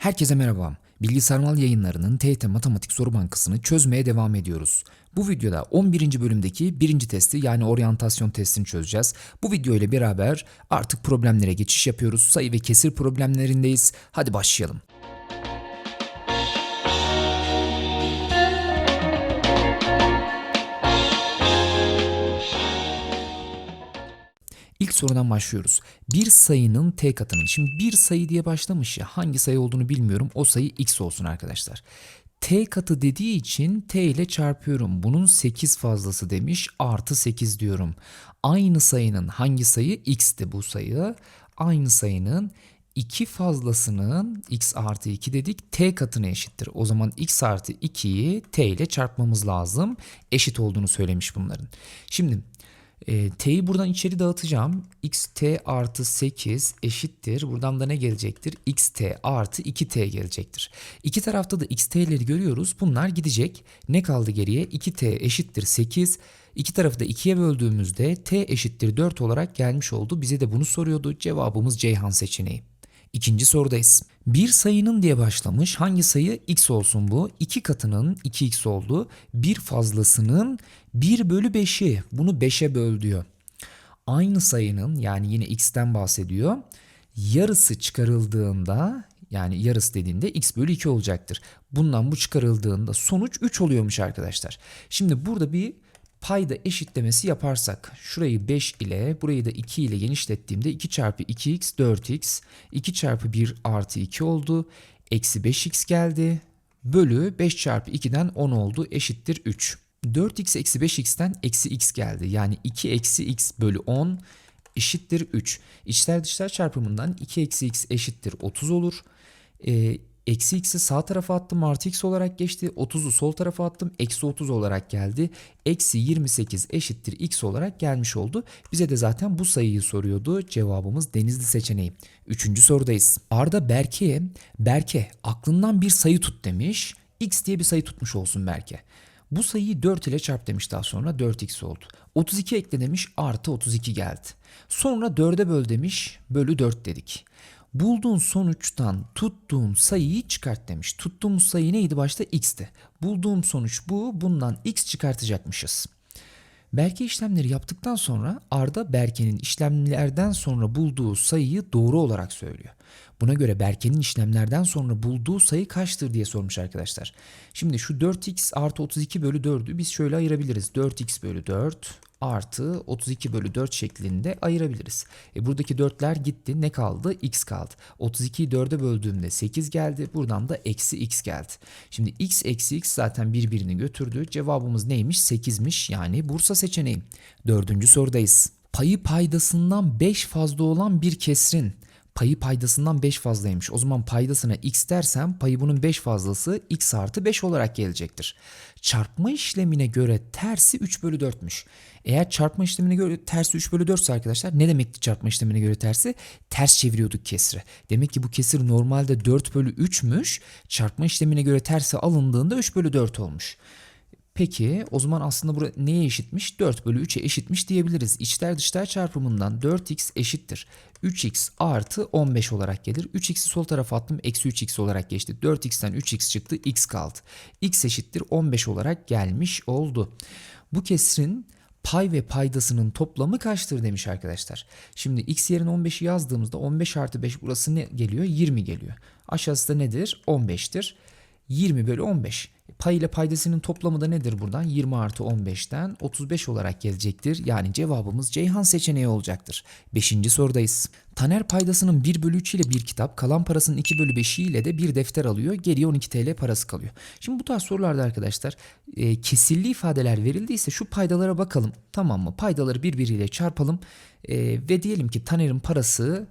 Herkese merhaba. Bilgisayarmal yayınlarının TYT Matematik Soru Bankası'nı çözmeye devam ediyoruz. Bu videoda 11. bölümdeki birinci testi yani oryantasyon testini çözeceğiz. Bu video ile beraber artık problemlere geçiş yapıyoruz. Sayı ve kesir problemlerindeyiz. Hadi başlayalım. Sorudan başlıyoruz. Bir sayının t katının. Şimdi bir sayı diye başlamış ya hangi sayı olduğunu bilmiyorum. O sayı x olsun arkadaşlar. t katı dediği için t ile çarpıyorum. Bunun 8 fazlası demiş. Artı 8 diyorum. Aynı sayının hangi sayı? x'ti bu sayı. Aynı sayının 2 fazlasının x artı 2 dedik t katına eşittir. O zaman x artı 2'yi t ile çarpmamız lazım. Eşit olduğunu söylemiş bunların. Şimdi e, t'yi buradan içeri dağıtacağım. xt artı 8 eşittir. Buradan da ne gelecektir? xt artı 2t gelecektir. İki tarafta da xt'leri görüyoruz. Bunlar gidecek. Ne kaldı geriye? 2t eşittir 8. İki tarafı da 2'ye böldüğümüzde t eşittir 4 olarak gelmiş oldu. Bize de bunu soruyordu. Cevabımız Ceyhan seçeneği. İkinci sorudayız. Bir sayının diye başlamış. Hangi sayı? x olsun bu. 2 katının 2x oldu. Bir fazlasının 1 bölü 5'i. Bunu 5'e böl diyor. Aynı sayının yani yine x'ten bahsediyor. Yarısı çıkarıldığında yani yarısı dediğinde x bölü 2 olacaktır. Bundan bu çıkarıldığında sonuç 3 oluyormuş arkadaşlar. Şimdi burada bir payda eşitlemesi yaparsak şurayı 5 ile burayı da 2 ile genişlettiğimde 2 çarpı 2x 4x 2 çarpı 1 artı 2 oldu. Eksi 5x geldi. Bölü 5 çarpı 2'den 10 oldu eşittir 3. 4x eksi 5x'ten eksi x geldi. Yani 2 eksi x bölü 10 eşittir 3. İçler dışlar çarpımından 2 eksi x eşittir 30 olur. Ee, Eksi x'i sağ tarafa attım artı x olarak geçti. 30'u sol tarafa attım. Eksi 30 olarak geldi. Eksi 28 eşittir x olarak gelmiş oldu. Bize de zaten bu sayıyı soruyordu. Cevabımız denizli seçeneği. Üçüncü sorudayız. Arda Berke'ye Berke aklından bir sayı tut demiş. x diye bir sayı tutmuş olsun Berke. Bu sayıyı 4 ile çarp demiş daha sonra 4x oldu. 32 ekle demiş artı 32 geldi. Sonra 4'e böl demiş bölü 4 dedik. Bulduğun sonuçtan tuttuğun sayıyı çıkart demiş. Tuttuğumuz sayı neydi başta? x'ti. Bulduğum sonuç bu. Bundan x çıkartacakmışız. Berke işlemleri yaptıktan sonra Arda Berke'nin işlemlerden sonra bulduğu sayıyı doğru olarak söylüyor. Buna göre Berke'nin işlemlerden sonra bulduğu sayı kaçtır diye sormuş arkadaşlar. Şimdi şu 4x artı 32 bölü 4'ü biz şöyle ayırabiliriz. 4x bölü 4 artı 32 bölü 4 şeklinde ayırabiliriz. E buradaki 4'ler gitti. Ne kaldı? x kaldı. 32'yi 4'e böldüğümde 8 geldi. Buradan da eksi x geldi. Şimdi x eksi x zaten birbirini götürdü. Cevabımız neymiş? 8'miş. Yani Bursa seçeneği. Dördüncü sorudayız. Payı paydasından 5 fazla olan bir kesrin payı paydasından 5 fazlaymış. O zaman paydasına x dersem payı bunun 5 fazlası x artı 5 olarak gelecektir. Çarpma işlemine göre tersi 3 bölü 4'müş. Eğer çarpma işlemine göre tersi 3 bölü 4 ise arkadaşlar ne demekti çarpma işlemine göre tersi? Ters çeviriyorduk kesri. Demek ki bu kesir normalde 4 bölü 3'müş. Çarpma işlemine göre tersi alındığında 3 bölü 4 olmuş. Peki o zaman aslında burada neye eşitmiş? 4 bölü 3'e eşitmiş diyebiliriz. İçler dışlar çarpımından 4x eşittir. 3x artı 15 olarak gelir. 3x'i sol tarafa attım. Eksi 3x olarak geçti. 4x'ten 3x çıktı. x kaldı. x eşittir 15 olarak gelmiş oldu. Bu kesrin pay ve paydasının toplamı kaçtır demiş arkadaşlar. Şimdi x yerine 15'i yazdığımızda 15 artı 5 burası ne geliyor? 20 geliyor. Aşağısı da nedir? 15'tir. 20 bölü 15. Pay ile paydasının toplamı da nedir buradan? 20 artı 15'ten 35 olarak gelecektir. Yani cevabımız Ceyhan seçeneği olacaktır. 5. sorudayız. Taner paydasının 1 bölü 3 ile bir kitap, kalan parasının 2 bölü 5'i ile de bir defter alıyor. Geriye 12 TL parası kalıyor. Şimdi bu tarz sorularda arkadaşlar e, kesirli ifadeler verildiyse şu paydalara bakalım. Tamam mı? Paydaları birbiriyle çarpalım e, ve diyelim ki Taner'in parası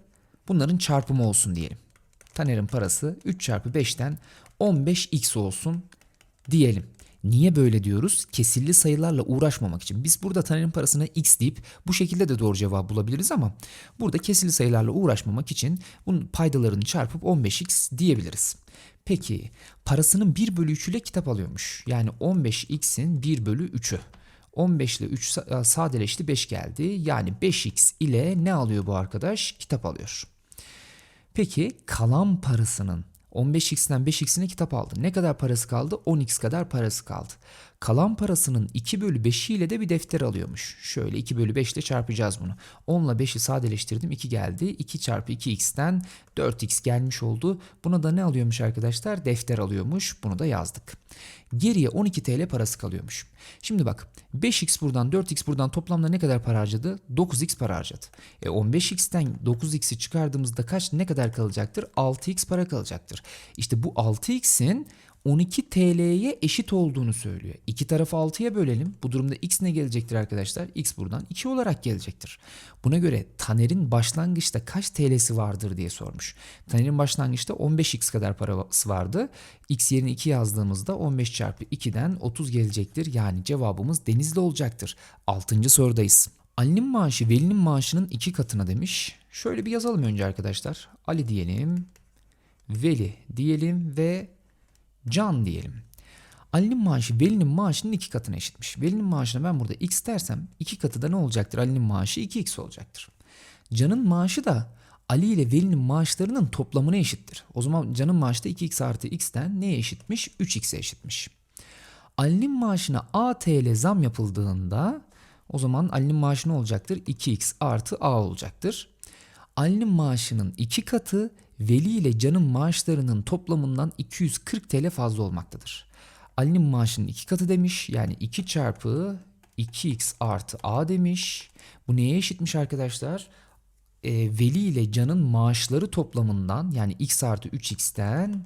bunların çarpımı olsun diyelim. Taner'in parası 3 çarpı 5'ten 15x olsun diyelim. Niye böyle diyoruz? Kesirli sayılarla uğraşmamak için. Biz burada Taner'in parasına x deyip bu şekilde de doğru cevabı bulabiliriz ama burada kesirli sayılarla uğraşmamak için bunun paydalarını çarpıp 15x diyebiliriz. Peki parasının 1 bölü 3 ile kitap alıyormuş. Yani 15x'in 1 bölü 3'ü. 15 ile 3 sadeleşti 5 geldi. Yani 5x ile ne alıyor bu arkadaş? Kitap alıyor. Peki kalan parasının 15x'ten 5x'ine kitap aldı. Ne kadar parası kaldı? 10x kadar parası kaldı. Kalan parasının 2 bölü 5'i ile de bir defter alıyormuş. Şöyle 2 bölü 5 ile çarpacağız bunu. 10 ile 5'i sadeleştirdim 2 geldi. 2 çarpı 2x'ten 4x gelmiş oldu. Buna da ne alıyormuş arkadaşlar? Defter alıyormuş. Bunu da yazdık. Geriye 12 TL parası kalıyormuş. Şimdi bak 5x buradan 4x buradan toplamda ne kadar para harcadı? 9x para harcadı. E 15x'ten 9x'i çıkardığımızda kaç ne kadar kalacaktır? 6x para kalacaktır. İşte bu 6x'in 12 TL'ye eşit olduğunu söylüyor. İki tarafı 6'ya bölelim. Bu durumda x ne gelecektir arkadaşlar? x buradan 2 olarak gelecektir. Buna göre Taner'in başlangıçta kaç TL'si vardır diye sormuş. Taner'in başlangıçta 15x kadar parası vardı. x yerine 2 yazdığımızda 15 çarpı 2'den 30 gelecektir. Yani cevabımız Denizli olacaktır. 6. sorudayız. Ali'nin maaşı Veli'nin maaşının iki katına demiş. Şöyle bir yazalım önce arkadaşlar. Ali diyelim. Veli diyelim ve Can diyelim. Ali'nin maaşı Veli'nin maaşının iki katına eşitmiş. Veli'nin maaşına ben burada x dersem iki katı da ne olacaktır? Ali'nin maaşı 2x olacaktır. Can'ın maaşı da Ali ile Veli'nin maaşlarının toplamına eşittir. O zaman Can'ın maaşı da 2x artı x'ten neye eşitmiş? 3x'e eşitmiş. Ali'nin maaşına a TL zam yapıldığında o zaman Ali'nin maaşı ne olacaktır? 2x artı a olacaktır. Ali'nin maaşının iki katı Veli ile Can'ın maaşlarının toplamından 240 TL fazla olmaktadır. Ali'nin maaşının iki katı demiş. Yani 2 çarpı 2x artı a demiş. Bu neye eşitmiş arkadaşlar? Ee, Veli ile Can'ın maaşları toplamından yani x artı 3x'ten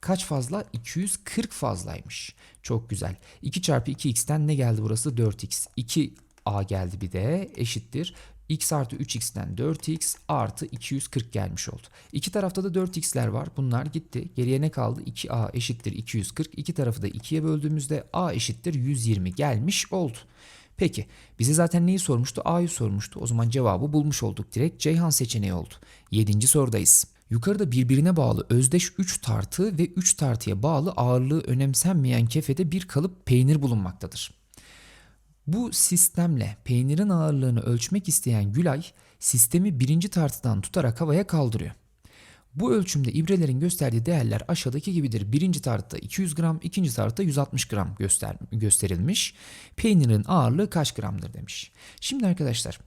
kaç fazla? 240 fazlaymış. Çok güzel. 2 çarpı 2x'ten ne geldi burası? 4x. 2a geldi bir de eşittir x artı 3x'ten 4x artı 240 gelmiş oldu. İki tarafta da 4x'ler var. Bunlar gitti. Geriye ne kaldı? 2a eşittir 240. İki tarafı da 2'ye böldüğümüzde a eşittir 120 gelmiş oldu. Peki bize zaten neyi sormuştu? A'yı sormuştu. O zaman cevabı bulmuş olduk direkt. Ceyhan seçeneği oldu. 7. sorudayız. Yukarıda birbirine bağlı özdeş 3 tartı ve 3 tartıya bağlı ağırlığı önemsenmeyen kefede bir kalıp peynir bulunmaktadır. Bu sistemle peynirin ağırlığını ölçmek isteyen Gülay sistemi birinci tartıdan tutarak havaya kaldırıyor. Bu ölçümde ibrelerin gösterdiği değerler aşağıdaki gibidir. Birinci tartıda 200 gram, ikinci tartıda 160 gram göster gösterilmiş. Peynirin ağırlığı kaç gramdır demiş. Şimdi arkadaşlar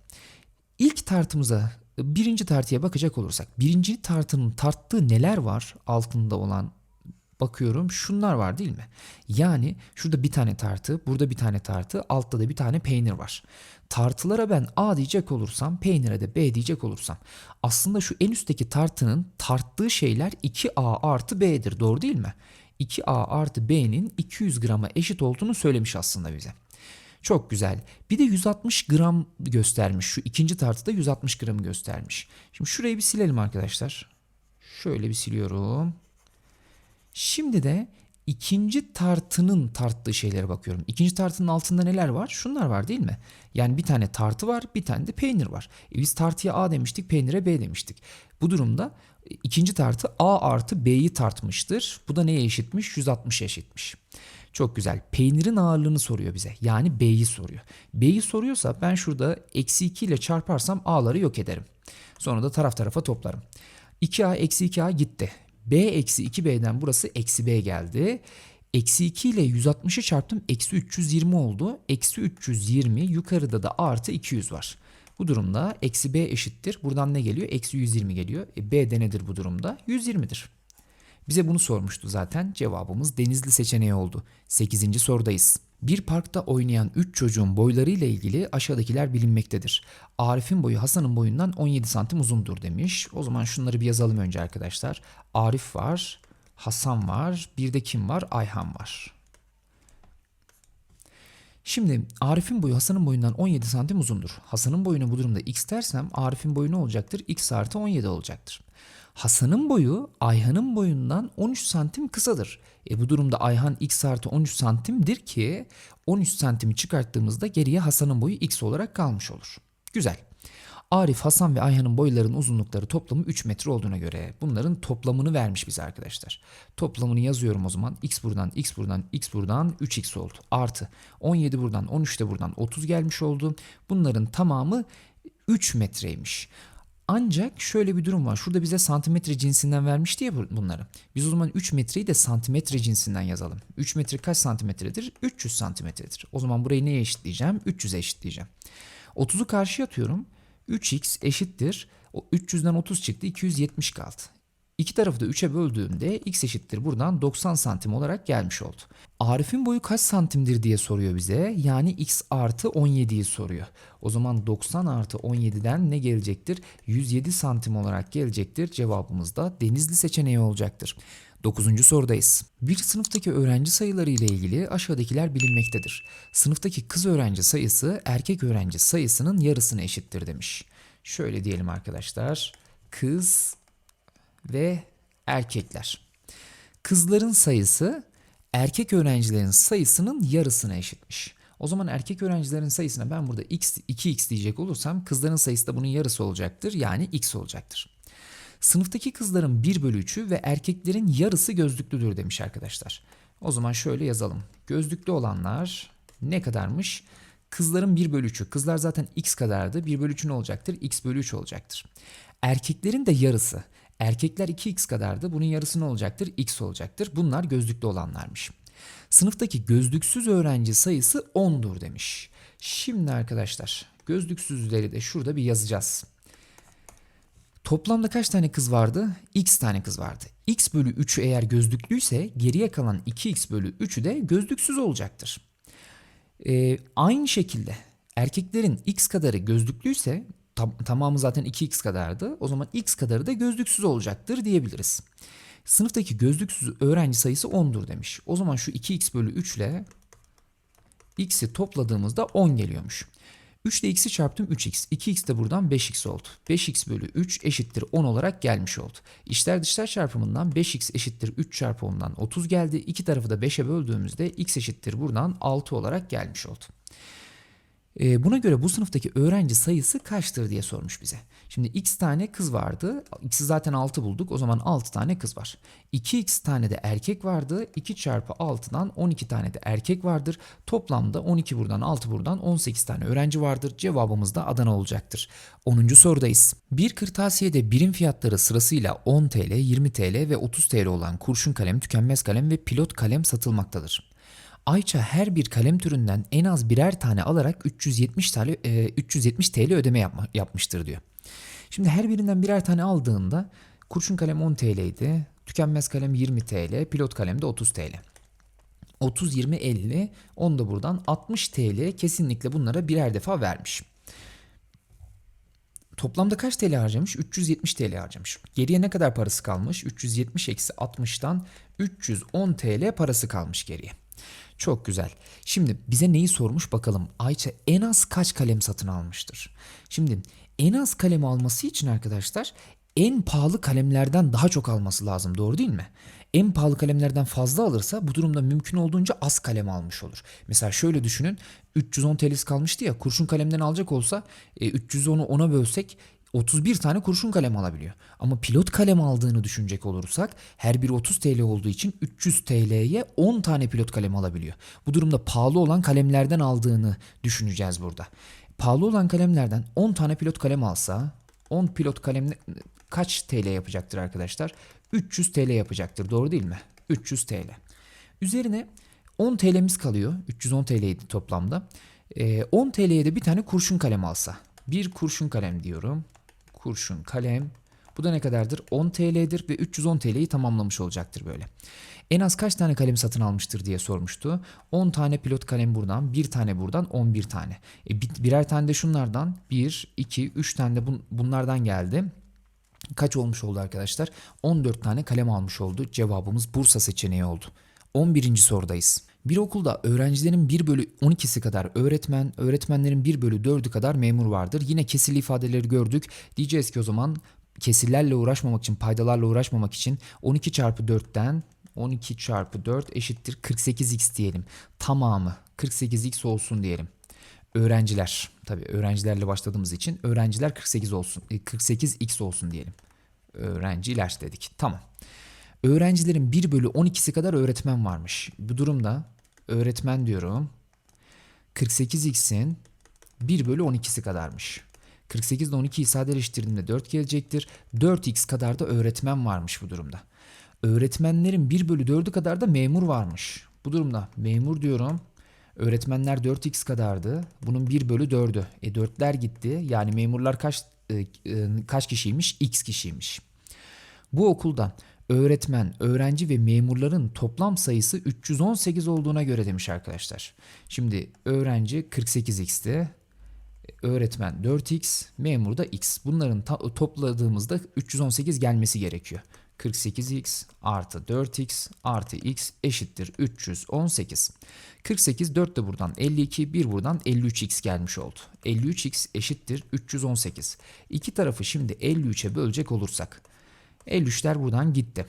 ilk tartımıza birinci tartıya bakacak olursak birinci tartının tarttığı neler var altında olan bakıyorum şunlar var değil mi? Yani şurada bir tane tartı, burada bir tane tartı, altta da bir tane peynir var. Tartılara ben A diyecek olursam, peynire de B diyecek olursam aslında şu en üstteki tartının tarttığı şeyler 2A artı B'dir doğru değil mi? 2A artı B'nin 200 grama eşit olduğunu söylemiş aslında bize. Çok güzel. Bir de 160 gram göstermiş. Şu ikinci tartıda 160 gram göstermiş. Şimdi şurayı bir silelim arkadaşlar. Şöyle bir siliyorum. Şimdi de ikinci tartının tarttığı şeylere bakıyorum. İkinci tartının altında neler var? Şunlar var değil mi? Yani bir tane tartı var, bir tane de peynir var. E biz tartıya A demiştik, peynire B demiştik. Bu durumda e, ikinci tartı A artı B'yi tartmıştır. Bu da neye eşitmiş? 160 eşitmiş. Çok güzel. Peynirin ağırlığını soruyor bize. Yani B'yi soruyor. B'yi soruyorsa ben şurada eksi 2 ile çarparsam A'ları yok ederim. Sonra da taraf tarafa toplarım. 2A eksi 2A gitti. B eksi 2B'den burası eksi B geldi. Eksi 2 ile 160'ı çarptım. Eksi 320 oldu. Eksi 320 yukarıda da artı 200 var. Bu durumda eksi B eşittir. Buradan ne geliyor? Eksi 120 geliyor. E, B de nedir bu durumda? 120'dir. Bize bunu sormuştu zaten. Cevabımız Denizli seçeneği oldu. 8. sorudayız. Bir parkta oynayan 3 çocuğun boylarıyla ilgili aşağıdakiler bilinmektedir. Arif'in boyu Hasan'ın boyundan 17 santim uzundur demiş. O zaman şunları bir yazalım önce arkadaşlar. Arif var, Hasan var, bir de kim var? Ayhan var. Şimdi Arif'in boyu Hasan'ın boyundan 17 santim uzundur. Hasan'ın boyuna bu durumda x dersem Arif'in boyu ne olacaktır? x artı 17 olacaktır. Hasan'ın boyu Ayhan'ın boyundan 13 santim kısadır. E bu durumda Ayhan x artı 13 santimdir ki 13 santimi çıkarttığımızda geriye Hasan'ın boyu x olarak kalmış olur. Güzel. Arif, Hasan ve Ayhan'ın boylarının uzunlukları toplamı 3 metre olduğuna göre bunların toplamını vermiş bize arkadaşlar. Toplamını yazıyorum o zaman. X buradan, X buradan, X buradan 3X oldu. Artı 17 buradan, 13 de buradan 30 gelmiş oldu. Bunların tamamı 3 metreymiş. Ancak şöyle bir durum var. Şurada bize santimetre cinsinden vermişti ya bu- bunları. Biz o zaman 3 metreyi de santimetre cinsinden yazalım. 3 metre kaç santimetredir? 300 santimetredir. O zaman burayı neye eşitleyeceğim? 300'e eşitleyeceğim. 30'u karşıya atıyorum. 3x eşittir. O 300'den 30 çıktı 270 kaldı. İki tarafı da 3'e böldüğümde x eşittir buradan 90 santim olarak gelmiş oldu. Arif'in boyu kaç santimdir diye soruyor bize. Yani x artı 17'yi soruyor. O zaman 90 artı 17'den ne gelecektir? 107 santim olarak gelecektir. Cevabımız da denizli seçeneği olacaktır. 9. sorudayız. Bir sınıftaki öğrenci sayıları ile ilgili aşağıdakiler bilinmektedir. Sınıftaki kız öğrenci sayısı erkek öğrenci sayısının yarısına eşittir demiş. Şöyle diyelim arkadaşlar. Kız ve erkekler. Kızların sayısı erkek öğrencilerin sayısının yarısına eşitmiş. O zaman erkek öğrencilerin sayısına ben burada x 2x diyecek olursam kızların sayısı da bunun yarısı olacaktır. Yani x olacaktır. Sınıftaki kızların 1 bölü 3'ü ve erkeklerin yarısı gözlüklüdür demiş arkadaşlar. O zaman şöyle yazalım. Gözlüklü olanlar ne kadarmış? Kızların 1 bölü 3'ü. Kızlar zaten x kadardı. 1 bölü 3 ne olacaktır? x bölü 3 olacaktır. Erkeklerin de yarısı. Erkekler 2x kadardı. Bunun yarısı ne olacaktır? x olacaktır. Bunlar gözlüklü olanlarmış. Sınıftaki gözlüksüz öğrenci sayısı 10'dur demiş. Şimdi arkadaşlar gözlüksüzleri de şurada bir yazacağız. Toplamda kaç tane kız vardı? X tane kız vardı. X bölü 3'ü eğer gözlüklüyse geriye kalan 2x bölü 3'ü de gözlüksüz olacaktır. Ee, aynı şekilde erkeklerin x kadarı gözlüklüyse tam- tamamı zaten 2x kadardı. O zaman x kadarı da gözlüksüz olacaktır diyebiliriz. Sınıftaki gözlüksüz öğrenci sayısı 10'dur demiş. O zaman şu 2x bölü 3 ile x'i topladığımızda 10 geliyormuş. 3 ile x'i çarptım 3x. 2x de buradan 5x oldu. 5x bölü 3 eşittir 10 olarak gelmiş oldu. İçler dışlar çarpımından 5x eşittir 3 çarpı 10'dan 30 geldi. İki tarafı da 5'e böldüğümüzde x eşittir buradan 6 olarak gelmiş oldu. Ee, buna göre bu sınıftaki öğrenci sayısı kaçtır diye sormuş bize. Şimdi x tane kız vardı. X'i zaten 6 bulduk. O zaman 6 tane kız var. 2x tane de erkek vardı. 2 çarpı 6'dan 12 tane de erkek vardır. Toplamda 12 buradan 6 buradan 18 tane öğrenci vardır. Cevabımız da Adana olacaktır. 10. sorudayız. Bir kırtasiyede birim fiyatları sırasıyla 10 TL, 20 TL ve 30 TL olan kurşun kalem, tükenmez kalem ve pilot kalem satılmaktadır. Ayça her bir kalem türünden en az birer tane alarak 370 TL, e, 370 TL ödeme yapma, yapmıştır diyor. Şimdi her birinden birer tane aldığında kurşun kalem 10 TL idi, tükenmez kalem 20 TL, pilot kalem de 30 TL. 30, 20, 50, 10 da buradan 60 TL kesinlikle bunlara birer defa vermiş. Toplamda kaç TL harcamış? 370 TL harcamış. Geriye ne kadar parası kalmış? 370 eksi 60'tan 310 TL parası kalmış geriye. Çok güzel. Şimdi bize neyi sormuş bakalım. Ayça en az kaç kalem satın almıştır? Şimdi en az kalem alması için arkadaşlar en pahalı kalemlerden daha çok alması lazım. Doğru değil mi? En pahalı kalemlerden fazla alırsa bu durumda mümkün olduğunca az kalem almış olur. Mesela şöyle düşünün 310 TL'si kalmıştı ya kurşun kalemden alacak olsa e, 310'u 10'a bölsek 31 tane kurşun kalem alabiliyor. Ama pilot kalem aldığını düşünecek olursak her biri 30 TL olduğu için 300 TL'ye 10 tane pilot kalem alabiliyor. Bu durumda pahalı olan kalemlerden aldığını düşüneceğiz burada. Pahalı olan kalemlerden 10 tane pilot kalem alsa 10 pilot kalem kaç TL yapacaktır arkadaşlar? 300 TL yapacaktır. Doğru değil mi? 300 TL. Üzerine 10 TL'miz kalıyor. 310 TL'ydi toplamda. Ee, 10 TL'ye de bir tane kurşun kalem alsa. Bir kurşun kalem diyorum. Kurşun kalem. Bu da ne kadardır? 10 TL'dir ve 310 TL'yi tamamlamış olacaktır böyle. En az kaç tane kalem satın almıştır diye sormuştu. 10 tane pilot kalem buradan, bir tane buradan, 11 tane. E, bir- birer tane de şunlardan 1, 2, 3 tane de bun- bunlardan geldi. Kaç olmuş oldu arkadaşlar? 14 tane kalem almış oldu. Cevabımız Bursa seçeneği oldu. 11. sorudayız. Bir okulda öğrencilerin 1 bölü 12'si kadar öğretmen, öğretmenlerin 1 bölü 4'ü kadar memur vardır. Yine kesirli ifadeleri gördük. Diyeceğiz ki o zaman kesirlerle uğraşmamak için, paydalarla uğraşmamak için 12 çarpı 4'ten 12 çarpı 4 eşittir 48x diyelim. Tamamı 48x olsun diyelim. Öğrenciler, tabii öğrencilerle başladığımız için öğrenciler 48 olsun, e, 48x olsun diyelim. Öğrenciler dedik. Tamam. Öğrencilerin 1 bölü 12'si kadar öğretmen varmış. Bu durumda öğretmen diyorum. 48x'in 1 bölü 12'si kadarmış. 48 ile 12'yi sadeleştirdiğimde 4 gelecektir. 4x kadar da öğretmen varmış bu durumda. Öğretmenlerin 1 bölü 4'ü kadar da memur varmış. Bu durumda memur diyorum. Öğretmenler 4x kadardı. Bunun 1 bölü 4'ü. E 4'ler gitti. Yani memurlar kaç e, e, kaç kişiymiş? X kişiymiş. Bu okulda öğretmen, öğrenci ve memurların toplam sayısı 318 olduğuna göre demiş arkadaşlar. Şimdi öğrenci 48x'ti. Öğretmen 4x, memur da x. Bunların topladığımızda 318 gelmesi gerekiyor. 48x artı 4x artı x eşittir 318. 48 4 de buradan 52 1 buradan 53x gelmiş oldu. 53x eşittir 318. İki tarafı şimdi 53'e bölecek olursak 53'ler buradan gitti.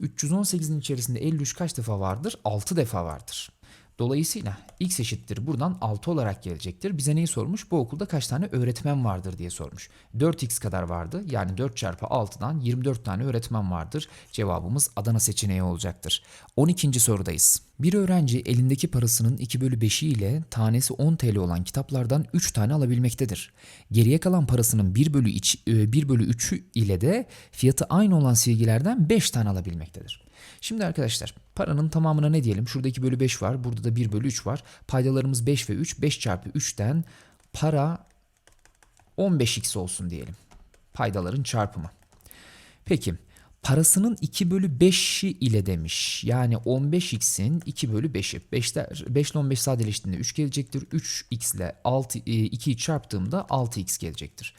318'in içerisinde 53 kaç defa vardır? 6 defa vardır. Dolayısıyla x eşittir buradan 6 olarak gelecektir. Bize neyi sormuş? Bu okulda kaç tane öğretmen vardır diye sormuş. 4x kadar vardı. Yani 4 çarpı 6'dan 24 tane öğretmen vardır. Cevabımız Adana seçeneği olacaktır. 12. sorudayız. Bir öğrenci elindeki parasının 2 bölü 5'i ile tanesi 10 TL olan kitaplardan 3 tane alabilmektedir. Geriye kalan parasının 1 bölü, iç, 1 bölü 3'ü ile de fiyatı aynı olan silgilerden 5 tane alabilmektedir. Şimdi arkadaşlar paranın tamamına ne diyelim? Şurada 2 bölü 5 var. Burada da 1 bölü 3 var. Paydalarımız 5 ve 3. 5 çarpı 3'ten para 15x olsun diyelim. Paydaların çarpımı. Peki parasının 2 bölü 5'i ile demiş. Yani 15x'in 2 bölü 5'i. 5'ler, 5 ile 15 sadeleştiğinde 3 gelecektir. 3x ile 6, 2'yi çarptığımda 6x gelecektir.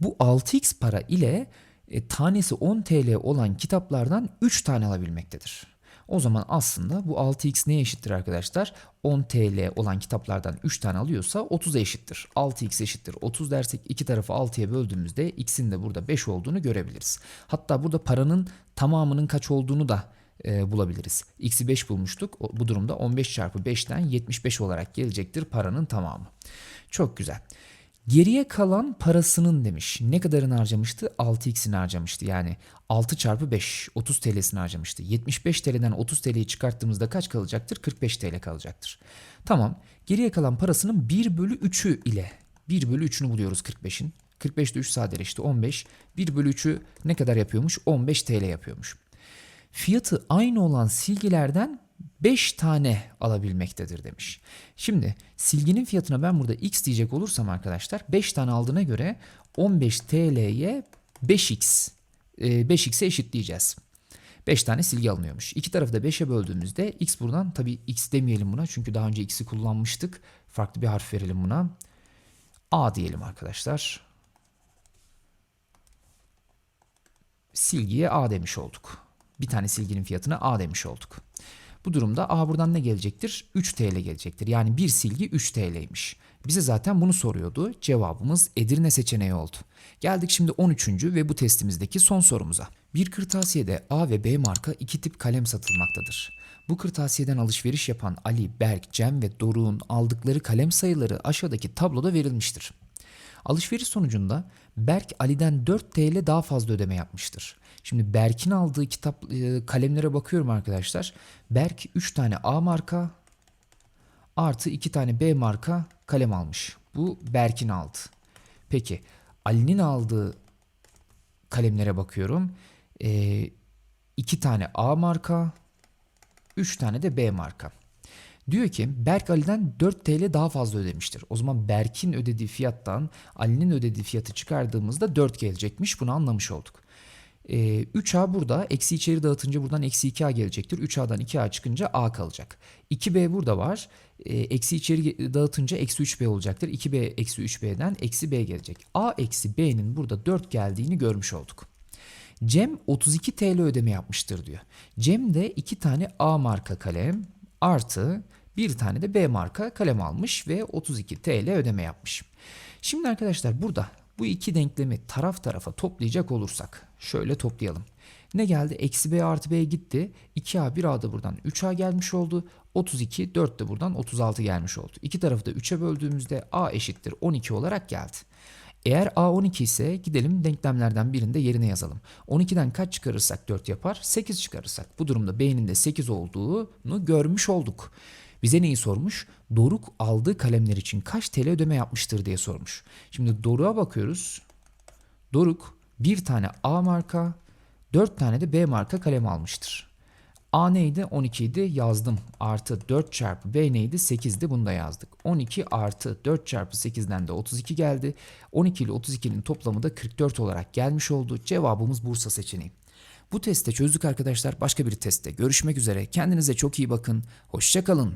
Bu 6x para ile e, tanesi 10 TL olan kitaplardan 3 tane alabilmektedir. O zaman aslında bu 6x neye eşittir arkadaşlar? 10 TL olan kitaplardan 3 tane alıyorsa 30'a eşittir. 6x eşittir 30 dersek iki tarafı 6'ya böldüğümüzde x'in de burada 5 olduğunu görebiliriz. Hatta burada paranın tamamının kaç olduğunu da e, bulabiliriz. X'i 5 bulmuştuk. Bu durumda 15 çarpı 5'ten 75 olarak gelecektir paranın tamamı. Çok güzel. Geriye kalan parasının demiş. Ne kadarını harcamıştı? 6x'ini harcamıştı. Yani 6 çarpı 5 30 TL'sini harcamıştı. 75 TL'den 30 TL'yi çıkarttığımızda kaç kalacaktır? 45 TL kalacaktır. Tamam. Geriye kalan parasının 1 bölü 3'ü ile 1 bölü 3'ünü buluyoruz 45'in. 45'te 3 sadeleşti 15. 1 bölü 3'ü ne kadar yapıyormuş? 15 TL yapıyormuş. Fiyatı aynı olan silgilerden 5 tane alabilmektedir demiş. Şimdi silginin fiyatına ben burada x diyecek olursam arkadaşlar 5 tane aldığına göre 15 TL'ye 5x 5x'e eşitleyeceğiz. 5 tane silgi alınıyormuş. İki tarafı da 5'e böldüğümüzde x buradan tabi x demeyelim buna çünkü daha önce x'i kullanmıştık. Farklı bir harf verelim buna. A diyelim arkadaşlar. Silgiye A demiş olduk. Bir tane silginin fiyatına A demiş olduk. Bu durumda A buradan ne gelecektir? 3 TL gelecektir. Yani bir silgi 3 TL'ymiş. Bize zaten bunu soruyordu. Cevabımız Edirne seçeneği oldu. Geldik şimdi 13. ve bu testimizdeki son sorumuza. Bir kırtasiyede A ve B marka iki tip kalem satılmaktadır. Bu kırtasiyeden alışveriş yapan Ali, Berk, Cem ve Doruk'un aldıkları kalem sayıları aşağıdaki tabloda verilmiştir. Alışveriş sonucunda Berk Ali'den 4 TL daha fazla ödeme yapmıştır. Şimdi Berk'in aldığı kitap e, kalemlere bakıyorum arkadaşlar. Berk 3 tane A marka artı 2 tane B marka kalem almış. Bu Berk'in aldı. Peki Ali'nin aldığı kalemlere bakıyorum. 2 e, tane A marka 3 tane de B marka. Diyor ki Berk Ali'den 4 TL daha fazla ödemiştir. O zaman Berk'in ödediği fiyattan Ali'nin ödediği fiyatı çıkardığımızda 4 gelecekmiş. Bunu anlamış olduk. Ee, 3A burada. Eksi içeri dağıtınca buradan eksi 2A gelecektir. 3A'dan 2A çıkınca A kalacak. 2B burada var. Ee, eksi içeri dağıtınca eksi 3B olacaktır. 2B eksi 3B'den eksi B gelecek. A eksi B'nin burada 4 geldiğini görmüş olduk. Cem 32 TL ödeme yapmıştır diyor. Cem de 2 tane A marka kalem artı bir tane de B marka kalem almış ve 32 TL ödeme yapmış. Şimdi arkadaşlar burada bu iki denklemi taraf tarafa toplayacak olursak şöyle toplayalım. Ne geldi? Eksi B artı B gitti. 2A 1A da buradan 3A gelmiş oldu. 32 4 de buradan 36 gelmiş oldu. İki tarafı da 3'e böldüğümüzde A eşittir 12 olarak geldi. Eğer A 12 ise gidelim denklemlerden birinde yerine yazalım. 12'den kaç çıkarırsak 4 yapar? 8 çıkarırsak. Bu durumda B'nin de 8 olduğunu görmüş olduk. Bize neyi sormuş? Doruk aldığı kalemler için kaç TL ödeme yapmıştır diye sormuş. Şimdi Doruk'a bakıyoruz. Doruk bir tane A marka, 4 tane de B marka kalem almıştır. A neydi? 12 idi yazdım. Artı 4 çarpı B neydi? 8'di bunu da yazdık. 12 artı 4 çarpı 8'den de 32 geldi. 12 ile 32'nin toplamı da 44 olarak gelmiş oldu. Cevabımız Bursa seçeneği. Bu testte çözdük arkadaşlar. Başka bir testte görüşmek üzere. Kendinize çok iyi bakın. Hoşçakalın.